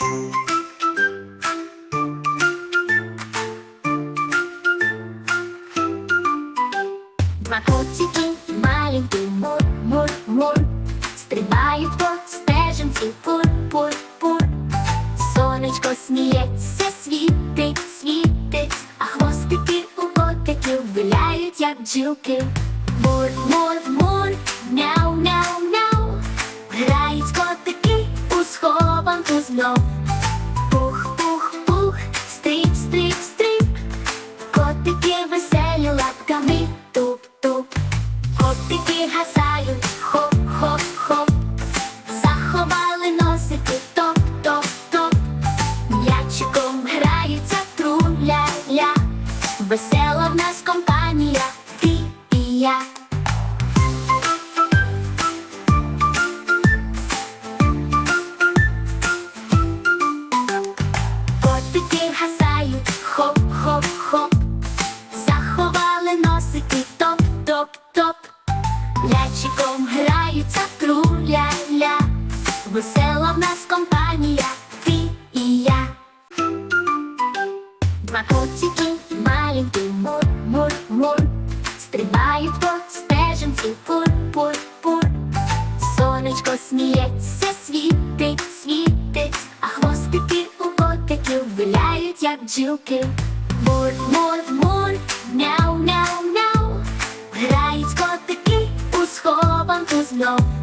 Два котики, маленький мур, мур, мур. Стрибають по стежинці, пур, пур, пур. Сонечко сміється, світить, світить. А хвостики у котиків виляють, як бджілки. Мур, мур, мур, мяу, мяу, мяу. Грають котики знов. Пух, пух, пух, стріп, стріп, стріп Котики веселі лапками туп-туп Котики гасають, хоп-хоп-хоп Заховали носики, топ-топ-топ М'ячиком граються тру-ля-ля. Весела в нас компанія, М'ячиком граються тру-ля-ля Весела в нас компанія, ти і я. Два котики, маленький мур, мур, мур. Стрибають по стежинці, пур, пур, пур. Сонечко сміється, світить, світить. А хвостики у котиків виляють, як бджілки. Мур, know.